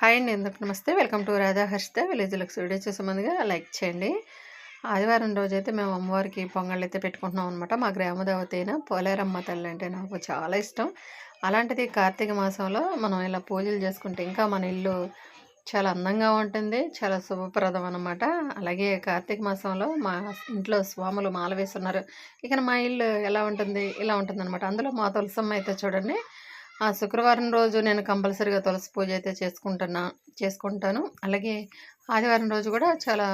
Hi అండి ఎందుకు నమస్తే. Welcome to Radha Harshitha village Lux video చూసే ముందుగా లైక్ చేయండి. ఆదివారం రోజైతే మేము అమ్మవారికి పొంగళ్ళు అయితే పెట్టుకుంటున్నాం అనమాట మా గ్రామదేవత అయిన పోలేరమ్మ తల్లి అంటే నాకు చాలా ఇష్టం. అలాంటిది కార్తీక మాసంలో మనం ఇలా పూజలు చేసుకుంటే ఇంకా మన ఇల్లు చాలా అందంగా ఉంటుంది చాలా శుభప్రదం అనమాట అలాగే కార్తీక మాసంలో మా ఇంట్లో స్వాములు మాల వేస్తున్నారు. ఇక మా ఇల్లు ఎలా ఉంటుంది ఇలా ఉంటుంది అనమాట అందులో మా తులసమ్మ అయితే చూడండి ఆ శుక్రవారం రోజు నేను కంపల్సరీగా తులసి పూజ అయితే చేసుకుంటున్నా చేసుకుంటాను. అలాగే ఆదివారం రోజు కూడా చాలా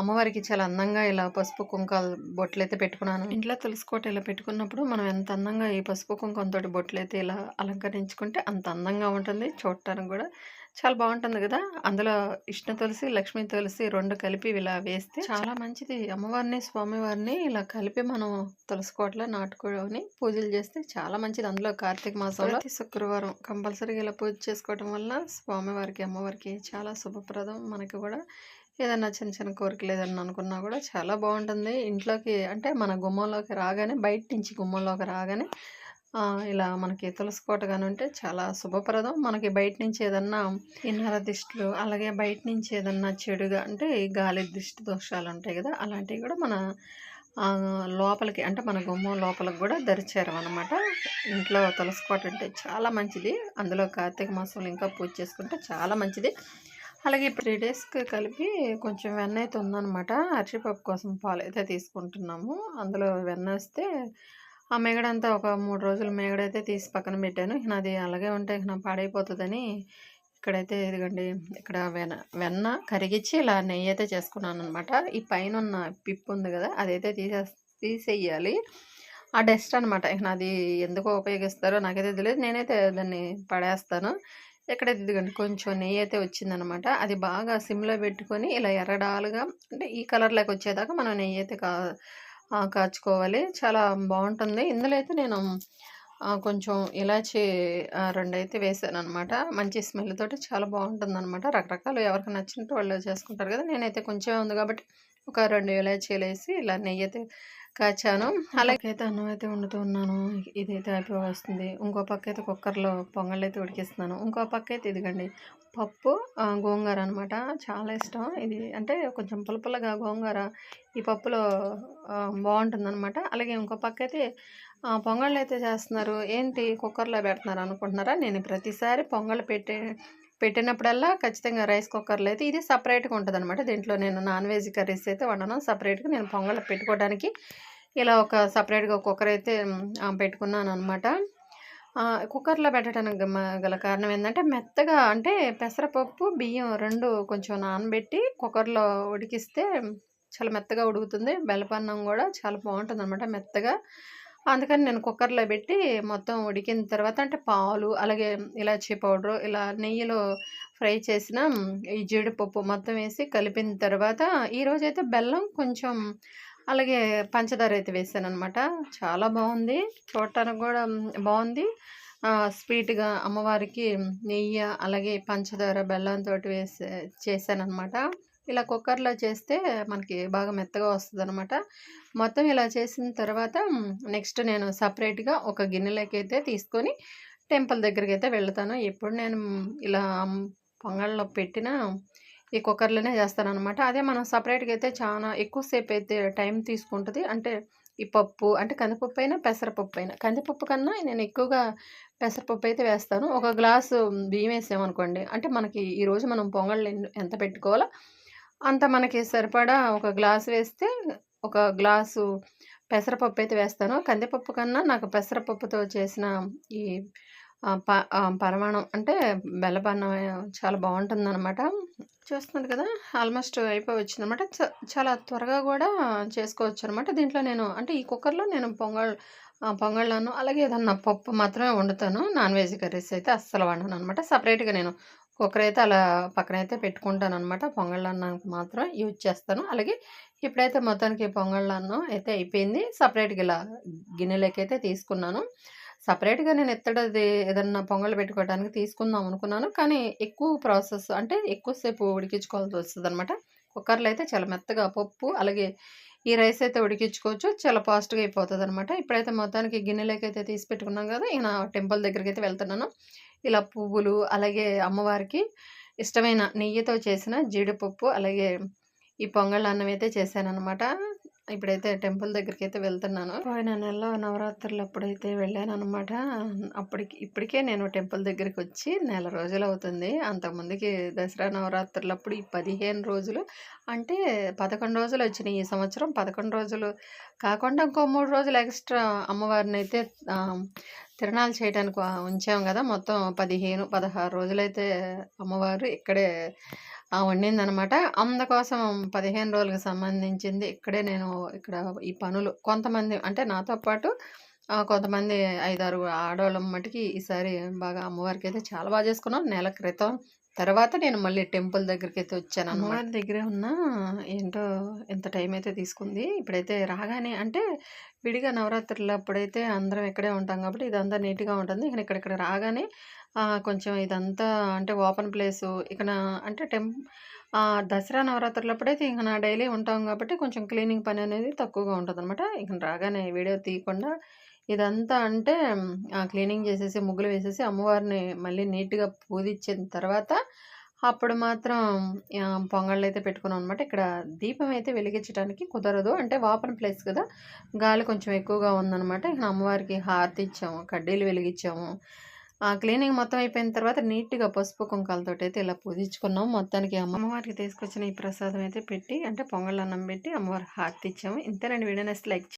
అమ్మవారికి చాలా అందంగా ఇలా పసుపు కుంకాలు బొట్లు అయితే పెట్టుకున్నాను. ఇంట్లో తులసి కోట ఇలా పెట్టుకున్నప్పుడు మనం ఎంత అందంగా ఈ పసుపు కుంకంతో బొట్లు అయితే ఇలా అలంకరించుకుంటే అంత అందంగా ఉంటుంది. చూడటానికి కూడా చాలా బాగుంటుంది కదా! అందులో ఇష్ణ తులసి లక్ష్మీ తులసి రెండు కలిపి ఇలా వేస్తే చాలా మంచిది. అమ్మవారిని స్వామివారిని ఇలా కలిపి మనం తులసి కోటలో నాటుకొని పూజలు చేస్తే చాలా మంచిది. అందులో కార్తీక మాసంలో శుక్రవారం కంపల్సరీగా ఇలా పూజ చేసుకోవడం వల్ల స్వామివారికి అమ్మవారికి చాలా శుభప్రదం. మనకి కూడా ఏదన్నా చిన్న చిన్న కోరికలు ఏదన్నా అనుకున్నా కూడా చాలా బాగుంటుంది. ఇంట్లోకి అంటే మన గుమ్మంలోకి రాగానే బయట నుంచి గుమ్మంలోకి రాగానే ఇలా మనకి తులసి కోట కానీ ఉంటే చాలా శుభప్రదం. మనకి బయట నుంచి ఏదన్నా ఇన్నర దిష్టిలు అలాగే బయట నుంచి ఏదన్నా చెడుగా అంటే ఈ గాలి దిష్టి దోషాలు ఉంటాయి కదా అలాంటివి కూడా మన లోపలికి అంటే మన గుమ్మం లోపలికి కూడా దరిచారు అనమాట ఇంట్లో తులసి కోట అంటే చాలా మంచిది. అందులో కార్తీక మాసంలో ఇంకా పూజ చేసుకుంటే చాలా మంచిది. అలాగే త్రీ డేస్కి కలిపి కొంచెం వెన్న అయితే ఉందన్నమాట. అరటిపప్పు కోసం పాలు అయితే తీసుకుంటున్నాము. అందులో వెన్న వస్తే ఆ మేగడంతా ఒక మూడు రోజులు మేగడైతే తీసి పక్కన పెట్టాను. ఇక నాది అలాగే ఉంటే ఇక నా పాడైపోతుందని ఇక్కడైతే ఇదిగండి ఇక్కడ వెన్న వెన్న కరిగించి ఇలా నెయ్యి అయితే చేసుకున్నాను అనమాట ఈ పైన ఉన్న పిప్పు ఉంది కదా అదైతే తీసే తీసేయాలి ఆ డస్ట్ అనమాట ఇక నాది ఎందుకో ఉపయోగిస్తారో నాకైతే తెలియదు నేనైతే దాన్ని పడేస్తాను. ఎక్కడైతే ఇదిగండి కొంచెం నెయ్యి అయితే వచ్చిందనమాట అది బాగా సిమ్లో పెట్టుకొని ఇలా ఎర్రడాలుగా అంటే ఈ కలర్లోకి వచ్చేదాకా మనం నెయ్యి అయితే కా కాచుకోవాలి. చాలా బాగుంటుంది. ఇందులో అయితే నేను కొంచెం ఇలాచి రెండు అయితే వేసాను అనమాట మంచి స్మెల్ తోటి చాలా బాగుంటుంది అనమాట రకరకాలు ఎవరికి నచ్చినట్టు వాళ్ళు చేసుకుంటారు కదా నేనైతే కొంచెం ఉంది కాబట్టి ఒక రెండు ఇలాచీలు వేసి ఇలా నెయ్యి అయితే కాచాను అలాగే అయితే అన్నం అయితే వండుతూ ఉన్నాను. ఇదైతే అయిపోయి వస్తుంది. ఇంకో పక్క అయితే కుక్కర్లో పొంగల్ అయితే ఉడికిస్తున్నాను. ఇంకో పక్క అయితే ఇదిగండి పప్పు గోంగూర అనమాట చాలా ఇష్టం. ఇది అంటే కొంచెం పులపుల్లగా గోంగూర ఈ పప్పులో బాగుంటుంది అనమాట అలాగే ఇంకో పక్క అయితే పొంగళ్ళు అయితే చేస్తున్నారు. ఏంటి కుక్కర్లో పెడుతున్నారు అనుకుంటున్నారా? నేను ప్రతిసారి పొంగల్ పెట్టే పెట్టినప్పుడల్లా ఖచ్చితంగా రైస్ కుక్కర్లో అయితే ఇది సపరేట్గా ఉంటుంది అనమాట దీంట్లో నేను నాన్ వెజ్ కర్రీస్ అయితే వండను. సపరేట్గా నేను పొంగల్ పెట్టుకోవడానికి ఇలా ఒక సపరేట్గా కుక్కర్ అయితే పెట్టుకున్నాను అనమాట కుక్కర్లో పెట్టడానికి గల కారణం ఏంటంటే మెత్తగా అంటే పెసరపప్పు బియ్యం రెండు కొంచెం నానబెట్టి కుక్కర్లో ఉడికిస్తే చాలా మెత్తగా ఉడుకుతుంది. బెల్లపన్నం కూడా చాలా బాగుంటుంది అనమాట మెత్తగా. అందుకని నేను కుక్కర్లో పెట్టి మొత్తం ఉడికిన తర్వాత అంటే పాలు అలాగే ఇలాచీ పౌడరు ఇలా నెయ్యిలో ఫ్రై చేసిన ఈ జీడిపప్పు మొత్తం వేసి కలిపిన తర్వాత ఈరోజు అయితే బెల్లం కొంచెం అలాగే పంచదార అయితే వేసాను అనమాట చాలా బాగుంది. చూడటానికి కూడా బాగుంది. స్వీట్గా అమ్మవారికి నెయ్యి అలాగే పంచదార బెల్లంతో వేసే చేశాను అనమాట ఇలా కుక్కర్లో చేస్తే మనకి బాగా మెత్తగా వస్తుంది అనమాట మొత్తం ఇలా చేసిన తర్వాత నెక్స్ట్ నేను సపరేట్గా ఒక గిన్నెలోకి అయితే తీసుకొని టెంపుల్ దగ్గరికి అయితే వెళ్తాను. ఎప్పుడు నేను ఇలా పొంగల్లో పెట్టిన ఈ కుక్కర్లోనే చేస్తానమాట అదే మనం సపరేట్గా అయితే చాలా ఎక్కువసేపు అయితే టైం తీసుకుంటుంది. అంటే ఈ పప్పు అంటే కందిపప్పు అయినా పెసరపప్పు అయినా. కందిపప్పు కన్నా నేను ఎక్కువగా పెసరపప్పు అయితే వేస్తాను. ఒక గ్లాసు బియ్యం వేసామనుకోండి అంటే మనకి ఈరోజు మనం పొంగళ్ళు ఎంత పెట్టుకోవాలో అంత మనకి సరిపడా ఒక గ్లాస్ వేస్తే ఒక గ్లాసు పెసరపప్పు అయితే వేస్తాను. కందిపప్పు కన్నా నాకు పెసరపప్పుతో చేసిన ఈ ప పరమాణం అంటే బెల్లపన్నం చాలా బాగుంటుందన్నమాట. చూస్తున్నారు కదా ఆల్మోస్ట్ అయిపోయి వచ్చిందనమాట చ- చాలా త్వరగా కూడా చేసుకోవచ్చు అనమాట దీంట్లో నేను అంటే ఈ కుక్కర్లో నేను పొంగల్ పొంగళ్ళను అలాగే ఏదన్నా పప్పు మాత్రమే వండుతాను. నాన్ వెజ్ కర్రీస్ అయితే అస్సలు వండను అనమాట సపరేట్గా నేను కుక్కర్ అలా పక్కనైతే పెట్టుకుంటాను అనమాట పొంగళ్ళ అన్నానికి మాత్రం యూజ్ చేస్తాను. అలాగే ఇప్పుడైతే మొత్తానికి పొంగళ్ళ అన్నం అయితే అయిపోయింది. సపరేట్గా ఇలా గిన్నెలోకి అయితే తీసుకున్నాను. సపరేట్గా నేను ఎత్తడది ఏదన్నా పొంగల్ పెట్టుకోవడానికి తీసుకుందాం అనుకున్నాను. కానీ ఎక్కువ ప్రాసెస్ అంటే ఎక్కువసేపు ఉడికించుకోవాల్సి వస్తుంది అనమాట కుక్కర్లో అయితే చాలా మెత్తగా పప్పు అలాగే ఈ రైస్ అయితే ఉడికించుకోవచ్చు. చాలా ఫాస్ట్గా అయిపోతుంది అనమాట ఇప్పుడైతే మొత్తానికి గిన్నెలోకి అయితే తీసి పెట్టుకున్నాం కదా ఈయన టెంపుల్ దగ్గరికి అయితే వెళ్తున్నాను. ఇలా పువ్వులు అలాగే అమ్మవారికి ఇష్టమైన నెయ్యితో చేసిన జీడిపప్పు అలాగే ఈ పొంగళ్ళ అన్నం అయితే చేశాననమాట ఇప్పుడైతే టెంపుల్ దగ్గరికి అయితే వెళ్తున్నాను. పోయిన నెలలో నవరాత్రులు అప్పుడైతే వెళ్ళాను అనమాట అప్పటికి ఇప్పటికే నేను టెంపుల్ దగ్గరికి వచ్చి నెల రోజులు అవుతుంది. అంతకుముందుకి దసరా నవరాత్రులు అప్పుడు ఈ పదిహేను రోజులు అంటే పదకొండు రోజులు వచ్చినాయి. ఈ సంవత్సరం పదకొండు రోజులు కాకుండా ఇంకో మూడు రోజులు ఎక్స్ట్రా అమ్మవారిని అయితే తిరణాలు చేయడానికి ఉంచాం కదా. మొత్తం పదిహేను పదహారు రోజులైతే అమ్మవారు ఇక్కడే వండిందనమాట. అందుకోసం 15 రోజులకు సంబంధించింది ఇక్కడే నేను ఇక్కడ ఈ పనులు కొంతమంది అంటే నాతో పాటు కొంతమంది 5, 6 మటుకి ఈసారి బాగా అమ్మవారికి అయితే చాలా బాగా చేసుకున్నాం. నెల క్రితం తర్వాత నేను మళ్ళీ టెంపుల్ దగ్గరికి అయితే వచ్చాను అమ్మవారి దగ్గరే ఉన్న ఏంటో ఎంత టైం అయితే తీసుకుంది. ఇప్పుడైతే రాగానే అంటే విడిగా నవరాత్రులప్పుడైతే అందరం ఇక్కడే ఉంటాం కాబట్టి ఇదంతా నీట్‌గా ఉంటుంది. ఇక్కడ ఇక్కడిక్కడ రాగానే కొంచెం ఇదంతా అంటే ఓపెన్ ప్లేసు ఇక నా అంటే టెం దసరా నవరాత్రులప్పుడైతే ఇంక నా డైలీ ఉంటాం కాబట్టి కొంచెం క్లీనింగ్ పని అనేది తక్కువగా ఉంటుంది అనమాట ఇక రాగానే వీడియో తీయకుండా ఇదంతా అంటే ఆ క్లీనింగ్ చేసేసి, ముగ్గులు వేసేసి, అమ్మవారిని మళ్ళీ నీట్‌గా పూజించిన తర్వాత అప్పుడు మాత్రం పొంగళ్ళైతే పెట్టుకున్నాం అనమాట ఇక్కడ దీపం అయితే వెలిగించడానికి కుదరదు. అంటే వాపన ప్లేస్ కదా! గాలి కొంచెం ఎక్కువగా ఉందనమాట. ఇక అమ్మవారికి హారతి ఇచ్చాము, కడ్డీలు వెలిగించాము. ఆ క్లీనింగ్ మొత్తం అయిపోయిన తర్వాత నీట్‌గా పసుపు, కుంకాలతోటైతే ఇలా పూజించుకున్నాం. మొత్తానికి అమ్మవారికి తీసుకొచ్చిన ఈ ప్రసాదం అయితే పెట్టి అంటే పొంగల్ అన్నం పెట్టి అమ్మవారికి హారతి ఇచ్చాము. ఇంతేనండి వీడియో నెక్స్ట్ లైక్